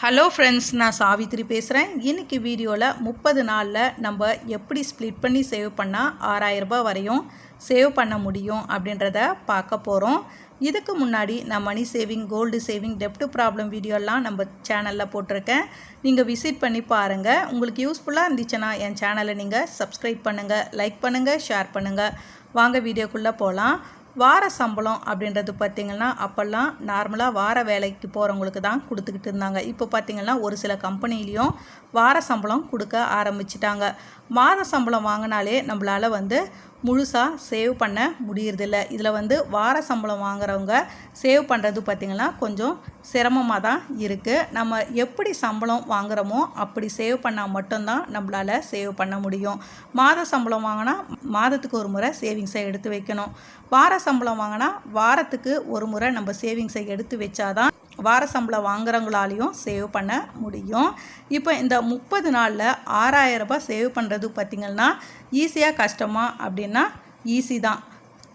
Hello friends நான் சாவித்ரி பேசுகிறேன் இன்றைக்கி வீடியோவில் முப்பது நாளில் நம்ம எப்படி ஸ்ப்ளிட் பண்ணி சேவ் பண்ணால் ஆறாயிரம் ரூபாய் வரையும் சேவ் பண்ண முடியும் அப்படின்றத பார்க்க போகிறோம் இதுக்கு முன்னாடி நான் மணி சேவிங் கோல்டு சேவிங் டெப்ட் ப்ராப்ளம் வீடியோலாம் நம்ம சேனலில் போட்டிருக்கேன். நீங்கள் விசிட் பண்ணி பாருங்கள் உங்களுக்கு யூஸ்ஃபுல்லாக இருந்துச்சுன்னா என் சேனலை நீங்கள் சப்ஸ்கிரைப் பண்ணுங்கள் லைக் பண்ணுங்கள் ஷேர் பண்ணுங்கள் வாங்க வீடியோக்குள்ளே போகலாம் வார சம்பளம் அப்படின்றது பார்த்திங்கன்னா அப்போல்லாம் நார்மலாக வார வேலைக்கு போகிறவங்களுக்கு தான் கொடுத்துக்கிட்டு இருந்தாங்க. இப்போ பார்த்திங்கன்னா ஒரு சில கம்பெனிலையும் வார சம்பளம் கொடுக்க ஆரம்பிச்சிட்டாங்க. மாத சம்பளம் வாங்கினாலே நம்மளால் வந்து முழுசாக சேவ் பண்ண முடியறதில்ல. இதில் வந்து வார சம்பளம் வாங்குறவங்க சேவ் பண்ணுறது பார்த்திங்கன்னா கொஞ்சம் சிரமமாக தான் இருக்குது நம்ம எப்படி சம்பளம் வாங்குகிறோமோ அப்படி சேவ் பண்ணால் மட்டும்தான் நம்மளால் சேவ் பண்ண முடியும். மாத சம்பளம் வாங்கினா மாதத்துக்கு ஒரு முறை சேவிங்ஸை எடுத்து வைக்கணும். வார சம்பளம் வாங்கினா வாரத்துக்கு ஒரு முறை நம்ம சேவிங்ஸை எடுத்து வச்சாதான் வார சம்பளம் வாங்குறவங்களாலையும் சேவ் பண்ண முடியும். இப்போ இந்த முப்பது நாளில் ஆறாயிரரூபா சேவ் பண்ணுறது பார்த்திங்கன்னா ஈஸியாக கஷ்டமா அப்படின்னா ஈஸி தான்.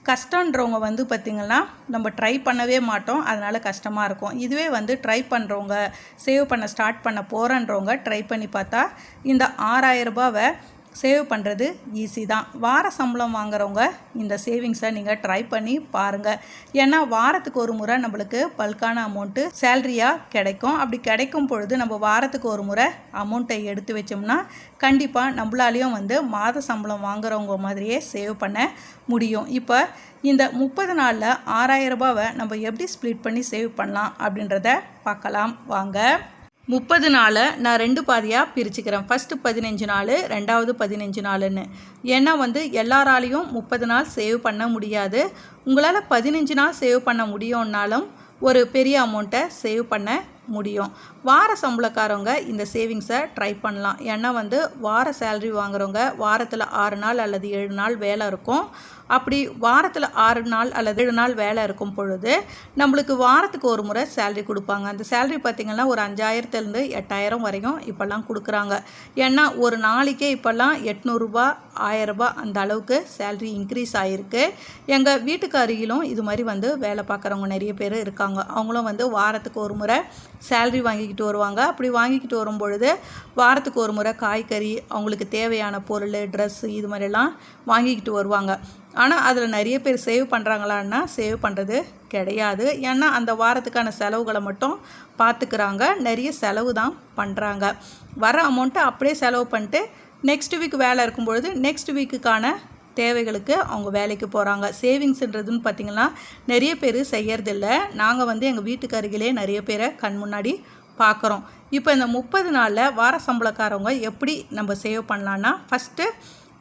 கஷ்டன்றவங்க வந்து பார்த்திங்கன்னா நம்ம ட்ரை பண்ணவே மாட்டோம். அதனால் கஷ்டமாக இருக்கும். இதுவே வந்து ட்ரை பண்ணுறவங்க சேவ் பண்ண ஸ்டார்ட் பண்ண போகிறன்றவங்க ட்ரை பண்ணி பார்த்தா இந்த ஆறாயிரரூபாவை சேவ் பண்ணுறது ஈஸி தான். வார சம்பளம் வாங்குறவங்க இந்த சேவிங்ஸை நீங்கள் ட்ரை பண்ணி பாருங்கள் ஏன்னா வாரத்துக்கு ஒரு முறை நம்மளுக்கு பல்கான அமௌண்ட்டு சேல்ரியாக கிடைக்கும். அப்படி கிடைக்கும் பொழுது நம்ம வாரத்துக்கு ஒரு முறை அமௌண்ட்டை எடுத்து வச்சோம்னா கண்டிப்பாக நம்மளாலையும் வந்து மாத சம்பளம் வாங்குறவங்க மாதிரியே சேவ் பண்ண முடியும். இப்போ இந்த முப்பது நாளில் ஆறாயிரம் ரூபாவை நம்ம எப்படி ஸ்ப்ளிட் பண்ணி சேவ் பண்ணலாம் அப்படின்றத பார்க்கலாம். வாங்க. முப்பது நாளை நான் ரெண்டு பாதியாக பிரிச்சுக்கிறேன். ஃபஸ்ட்டு பதினஞ்சு நாள் ரெண்டாவது பதினஞ்சு நாளுன்னு. ஏன்னா வந்து எல்லாராலையும் முப்பது நாள் சேவ் பண்ண முடியாது. உங்களால் பதினஞ்சு நாள் சேவ் பண்ண முடியும்னாலும் ஒரு பெரிய அமௌண்ட்டை சேவ் பண்ண முடியும். வார சம்பளக்காரவங்க இந்த சேவிங்ஸை ட்ரை பண்ணலாம். ஏன்னா வந்து வார சேல்ரி வாங்குறவங்க வாரத்தில் ஆறு நாள் அல்லது ஏழு நாள் வேலை இருக்கும். அப்படி வாரத்தில் ஆறு நாள் அல்லது ஏழு நாள் வேலை இருக்கும் பொழுது நம்மளுக்கு வாரத்துக்கு ஒரு முறை சேல்ரி கொடுப்பாங்க. அந்த சேல்ரி பார்த்திங்கன்னா ஒரு அஞ்சாயிரத்துலேருந்து எட்டாயிரம் வரையும் இப்போல்லாம் கொடுக்குறாங்க. ஏன்னா ஒரு நாளைக்கே இப்போல்லாம் எட்நூறுரூபா ஆயரரூபா அந்த அளவுக்கு சேல்ரி இன்க்ரீஸ் ஆகிருக்கு எங்கள் வீட்டுக்கு அருகிலும் இது மாதிரி வந்து வேலை பார்க்குறவங்க நிறைய பேர் இருக்காங்க. அவங்களும் வந்து வாரத்துக்கு ஒரு முறை சேல்ரி வாங்கிக்கிட்டு வருவாங்க. அப்படி வாங்கிக்கிட்டு வரும் பொழுது வாரத்துக்கு ஒரு முறை காய்கறி அவங்களுக்கு தேவையான பொருள் ட்ரெஸ்ஸு இது மாதிரிலாம் வாங்கிக்கிட்டு வருவாங்க. ஆனால் அதில் நிறைய பேர் சேவ் பண்ணுறாங்களான்னா சேவ் பண்ணுறது கிடையாது. ஏன்னா அந்த வாரத்துக்கான செலவுகளை மட்டும் பார்த்துக்கிறாங்க நிறைய செலவு தான் பண்ணுறாங்க வர அமௌண்ட்டை அப்படியே செலவு பண்ணிட்டு நெக்ஸ்ட் வீக் வேலை இருக்கும் பொழுது நெக்ஸ்ட் வீக்குக்கான தேவைகளுக்கு அவங்க வேலைக்கு போகிறாங்க சேவிங்ஸ்ன்றதுன்னு பார்த்திங்கன்னா நிறைய பேர் செய்யறதில்ல. நாங்கள் வந்து எங்கள் வீட்டுக்கு அருகிலே நிறைய பேரை கண் முன்னாடி பார்க்குறோம். இப்போ இந்த முப்பது நாளில் வார சம்பளக்காரவங்க எப்படி நம்ம சேவ் பண்ணலான்னா ஃபஸ்ட்டு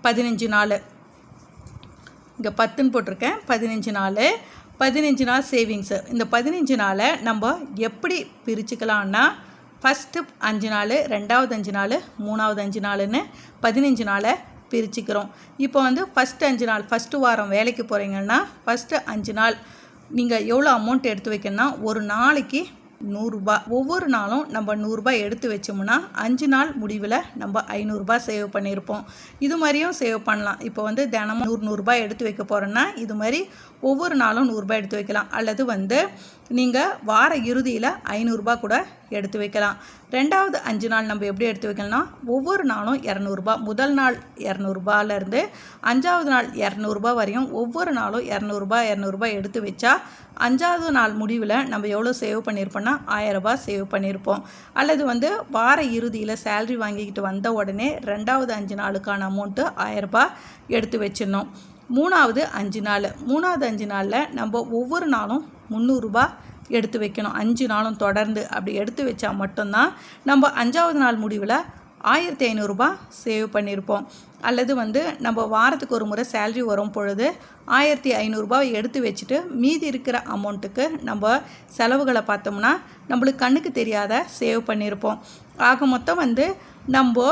பதினஞ்சு நாள். இங்கே பத்துன்னு போட்டிருக்கேன். பதினஞ்சு நாள். பதினஞ்சு நாள் சேவிங்ஸு இந்த பதினஞ்சு நாளை நம்ம எப்படி பிரிச்சுக்கலான்னா ஃபஸ்ட்டு அஞ்சு நாள் ரெண்டாவது அஞ்சு நாள் மூணாவது அஞ்சு நாளுன்னு பதினஞ்சு நாளை பிரிச்சுக்கிறோம். இப்போ வந்து ஃபஸ்ட்டு அஞ்சு நாள் ஃபஸ்ட்டு வாரம் வேலைக்கு போகிறீங்கன்னா ஃபஸ்ட்டு அஞ்சு நாள் நீங்கள் எவ்வளோ அமௌண்ட் எடுத்து வைக்கணும்னா ஒரு நாளைக்கு நூறுரூபா ஒவ்வொரு நாளும் நம்ம நூறுரூபா எடுத்து வச்சோம்னா அஞ்சு நாள் முடிவில் நம்ம ஐநூறுரூபா சேவ் பண்ணியிருப்போம் இது மாதிரியும் சேவ் பண்ணலாம். இப்போ வந்து தினமும் நூறு நூறுரூபா எடுத்து வைக்க போகிறோன்னா இது மாதிரி ஒவ்வொரு நாளும் நூறுரூபா எடுத்து வைக்கலாம். அல்லது வந்து நீங்கள் வார இறுதியில் ஐநூறுரூபா கூட எடுத்து வைக்கலாம். ரெண்டாவது அஞ்சு நாள் நம்ம எப்படி எடுத்து வைக்கலாம்னா ஒவ்வொரு நாளும் இரநூறுபா முதல் நாள் இரநூறுபாலேருந்து அஞ்சாவது நாள் இரநூறுபா வரையும் ஒவ்வொரு நாளும் இரநூறுபா இரநூறுபா எடுத்து வச்சா அஞ்சாவது நாள் முடிவில் நம்ம எவ்வளோ சேவ் பண்ணியிருப்போம்னா ஆயரரூபா சேவ் பண்ணியிருப்போம். அல்லது வந்து வார இறுதியில் சேல்ரி வாங்கிக்கிட்டு வந்த உடனே ரெண்டாவது அஞ்சு நாளுக்கான அமௌண்ட்டு ஆயரரூபா எடுத்து வச்சிடணும். மூணாவது அஞ்சு நாள் மூணாவது அஞ்சு நாளில் நம்ம ஒவ்வொரு நாளும் முந்நூறுரூபா எடுத்து வைக்கணும். அஞ்சு நாளும் தொடர்ந்து அப்படி எடுத்து வச்சா மட்டும்தான் நம்ம அஞ்சாவது நாள் முடிவில் ஆயிரத்தி ஐநூறுரூபா சேவ் பண்ணியிருப்போம் அல்லது வந்து நம்ம வாரத்துக்கு ஒரு முறை சேல்ரி வரும் பொழுது ஆயிரத்தி ஐநூறுரூபா எடுத்து வச்சுட்டு மீதி இருக்கிற அமௌண்ட்டுக்கு நம்ம செலவுகளை பார்த்தோம்னா நம்மளுக்கு கண்ணுக்கு தெரியாத சேவ் பண்ணியிருப்போம் ஆக மொத்தம் வந்து நம்ம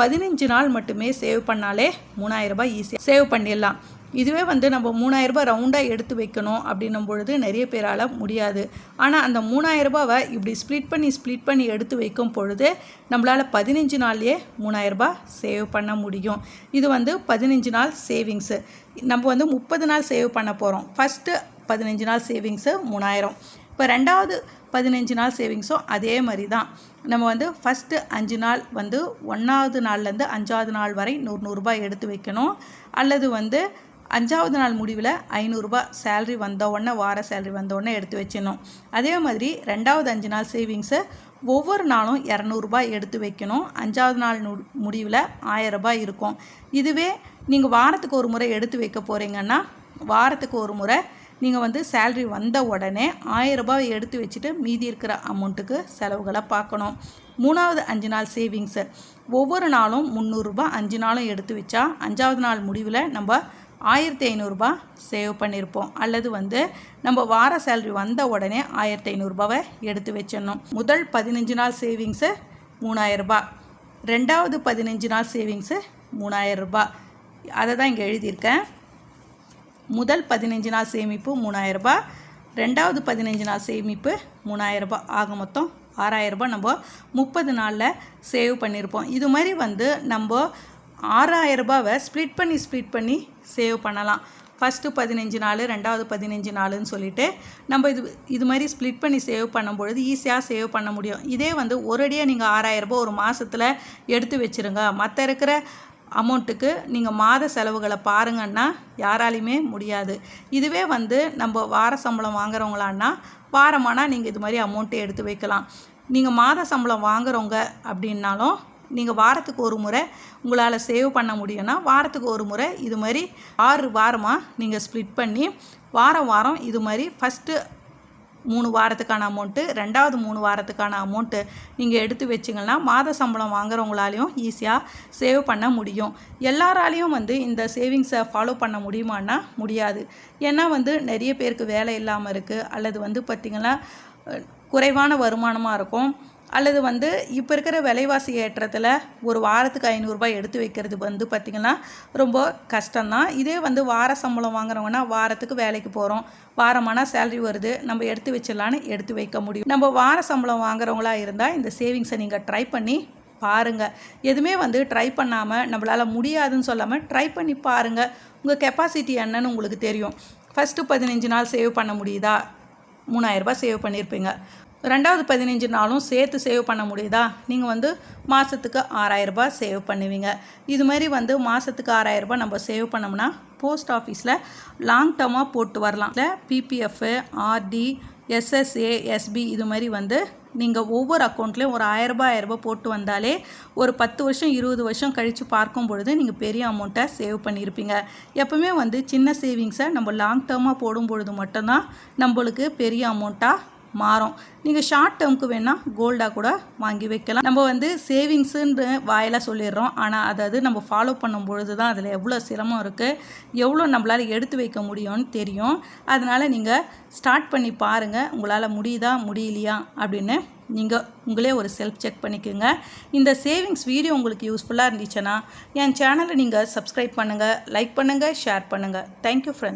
பதினஞ்சு நாள் மட்டுமே சேவ் பண்ணாலே மூணாயிரரூபா ஈஸியாக சேவ் பண்ணிடலாம். இதுவே வந்து நம்ம மூணாயிரரூபா ரவுண்டாக எடுத்து வைக்கணும் அப்படின்னும் பொழுது நிறைய பேரால் முடியாது. ஆனால் அந்த மூணாயிரரூபாவை இப்படி ஸ்ப்ளிட் பண்ணி ஸ்ப்ளிட் பண்ணி எடுத்து வைக்கும் பொழுது நம்மளால் பதினஞ்சு நாள்லேயே மூணாயிரரூபா சேவ் பண்ண முடியும். இது வந்து பதினஞ்சு நாள் சேவிங்ஸு நம்ம வந்து முப்பது நாள் சேவ் பண்ண போகிறோம் ஃபஸ்ட்டு பதினஞ்சு நாள் சேவிங்ஸு மூணாயிரம். இப்போ ரெண்டாவது பதினஞ்சு நாள் சேவிங்ஸும் அதே மாதிரி தான் நம்ம வந்து ஃபஸ்ட்டு அஞ்சு நாள் வந்து ஒன்றாவது நாள்லேருந்து அஞ்சாவது நாள் வரை நூறு நூறுரூபா எடுத்து வைக்கணும். அல்லது வந்து அஞ்சாவது நாள் முடிவில் ஐநூறுரூபா சேல்ரி வந்த உடனே வார சேல்ரி வந்தவுடனே எடுத்து வச்சிடணும். அதே மாதிரி ரெண்டாவது அஞ்சு நாள் சேவிங்ஸை ஒவ்வொரு நாளும் இரநூறுபா எடுத்து வைக்கணும். அஞ்சாவது நாள் முடிவில் ஆயரரூபா இருக்கும். இதுவே நீங்கள் வாரத்துக்கு ஒரு முறை எடுத்து வைக்க போகிறீங்கன்னா வாரத்துக்கு ஒரு முறை நீங்கள் வந்து சேல்ரி வந்த உடனே ஆயரரூபாவை எடுத்து வச்சுட்டு மீதி இருக்கிற அமௌண்ட்டுக்கு செலவுகளை பார்க்கணும். மூணாவது அஞ்சு நாள் சேவிங்ஸு ஒவ்வொரு நாளும் முந்நூறுரூபா அஞ்சு நாளும் எடுத்து வச்சா அஞ்சாவது நாள் முடிவில் நம்ம ஆயிரத்தி ஐநூறுரூபா சேவ் பண்ணியிருப்போம் அல்லது வந்து நம்ம வார சேல்ரி வந்த உடனே ஆயிரத்தி ஐநூறுரூபாவை எடுத்து வச்சிடணும். முதல் பதினஞ்சு நாள் சேவிங்ஸு மூணாயிரரூபா ரெண்டாவது பதினஞ்சு நாள் சேவிங்ஸு மூணாயிரரூபா அதை தான் இங்கே எழுதியிருக்கேன். முதல் பதினஞ்சு நாள் சேமிப்பு மூணாயிரரூபா ரெண்டாவது பதினஞ்சு நாள் சேமிப்பு மூணாயிரரூபா ஆக மொத்தம் ஆறாயிரரூபா நம்ம முப்பது நாளில் சேவ் பண்ணியிருப்போம் இது மாதிரி வந்து நம்ம ஆறாயிரரூபாவை ஸ்ப்ளிட் பண்ணி ஸ்ப்ளிட் பண்ணி சேவ் பண்ணலாம். ஃபஸ்ட்டு பதினஞ்சு நாள் ரெண்டாவது பதினஞ்சு நாளுன்னு சொல்லிட்டு நம்ம இது இது மாதிரி ஸ்ப்ளிட் பண்ணி சேவ் பண்ணும்பொழுது ஈஸியாக சேவ் பண்ண முடியும். இதே வந்து ஒரேடியாக நீங்கள் ஆறாயிரரூபா ஒரு மாதத்தில் எடுத்து வச்சுருங்க. மற்ற இருக்கிற அமௌண்ட்டுக்கு நீங்கள் மாத செலவுகளை பாருங்கன்னா யாராலையுமே முடியாது. இதுவே வந்து நம்ம வார சம்பளம் வாங்குறவங்களான்னா வாரமானால் நீங்கள் இது மாதிரி அமௌண்ட்டு எடுத்து வைக்கலாம். நீங்கள் மாத சம்பளம் வாங்குறவங்க அப்படின்னாலும் நீங்கள் வாரத்துக்கு ஒரு முறை உங்களால் சேவ் பண்ண முடியும்னா வாரத்துக்கு ஒரு முறை இது மாதிரி ஆறு வாரமாக நீங்கள் ஸ்ப்ளிட் பண்ணி வாரம் வாரம் இது மாதிரி ஃபஸ்ட்டு மூணு வாரத்துக்கான அமௌண்ட்டு ரெண்டாவது மூணு வாரத்துக்கான அமௌண்ட்டு நீங்கள் எடுத்து வச்சிங்கன்னா மாத சம்பளம் வாங்குறவங்களாலையும் ஈஸியாக சேவ் பண்ண முடியும். எல்லாராலையும் வந்து இந்த சேவிங்ஸை ஃபாலோ பண்ண முடியுமான்னா முடியாது. ஏன்னா வந்து நிறைய பேருக்கு வேலை இல்லாமல் இருக்குது அல்லது வந்து பார்த்திங்கன்னா குறைவான வருமானமாக இருக்கும். அல்லது வந்து இப்போ இருக்கிற விலைவாசி ஏற்றத்தில் ஒரு வாரத்துக்கு ஐநூறுரூபா எடுத்து வைக்கிறது வந்து பார்த்திங்கன்னா ரொம்ப கஷ்டம்தான். இதே வந்து வார சம்பளம் வாங்குறவங்கன்னா வாரத்துக்கு வேலைக்கு போகிறோம் வாரமானால் சேல்ரி வருது. நம்ம எடுத்து வச்சிடலான்னு எடுத்து வைக்க முடியும். நம்ம வார சம்பளம் வாங்குறவங்களா இருந்தால் இந்த சேவிங்ஸை நீங்கள் ட்ரை பண்ணி பாருங்கள் எதுவுமே வந்து ட்ரை பண்ணாமல் நம்மளால் முடியாதுன்னு சொல்லாமல் ட்ரை பண்ணி பாருங்கள் உங்கள் கெப்பாசிட்டி என்னன்னு உங்களுக்கு தெரியும். ஃபஸ்ட்டு பதினஞ்சு நாள் சேவ் பண்ண முடியுதா? மூணாயிரரூபா சேவ் பண்ணியிருப்பீங்க ரெண்டாவது பதினஞ்சு நாளும் சேர்த்து சேவ் பண்ண முடியுதா? நீங்கள் வந்து மாதத்துக்கு ஆறாயிரரூபா சேவ் பண்ணுவீங்க. இது மாதிரி வந்து மாதத்துக்கு ஆறாயிரரூபா நம்ம சேவ் பண்ணோம்னா போஸ்ட் ஆஃபீஸில் லாங் டேர்மாக போட்டு வரலாம். இல்லை பிபிஎஃப் ஆர்டி எஸ்எஸ்ஏ எஸ்பி இது மாதிரி வந்து நீங்கள் ஒவ்வொரு அக்கௌண்ட்லேயும் ஒரு ஆயிரரூபா ஆயிரரூபா போட்டு வந்தாலே ஒரு பத்து வருஷம் இருபது வருஷம் கழித்து பார்க்கும் பொழுது நீங்கள் பெரிய அமௌண்ட்டை சேவ் பண்ணியிருப்பீங்க எப்போவுமே வந்து சின்ன சேவிங்ஸை நம்ம லாங் டேர்மாக போடும் பொழுது மட்டும்தான் நம்மளுக்கு பெரிய அமௌண்ட்டாக மாறும். நீங்கள் ஷார்ட் டேர்முக்கு வேணால் கோல்டாக கூட வாங்கி வைக்கலாம். நம்ம வந்து சேவிங்ஸுன்னு வாயிலாக சொல்லிடுறோம். ஆனால் அதாவது நம்ம ஃபாலோ பண்ணும் பொழுது தான் அதில் எவ்வளோ சிரமம் இருக்குது எவ்வளோ நம்மளால் எடுத்து வைக்க முடியும்னு தெரியும். அதனால் நீங்கள் ஸ்டார்ட் பண்ணி பாருங்கள் உங்களால் முடியுதா முடியலையா அப்படின்னு நீங்கள் உங்களே ஒரு செல்ஃப் செக் பண்ணிக்கோங்க. இந்த சேவிங்ஸ் வீடியோ உங்களுக்கு யூஸ்ஃபுல்லாக இருந்துச்சுன்னா என் சேனலை நீங்கள் சப்ஸ்கிரைப் பண்ணுங்கள் லைக் பண்ணுங்கள் ஷேர் பண்ணுங்கள் தேங்க்யூ ஃப்ரெண்ட்ஸ்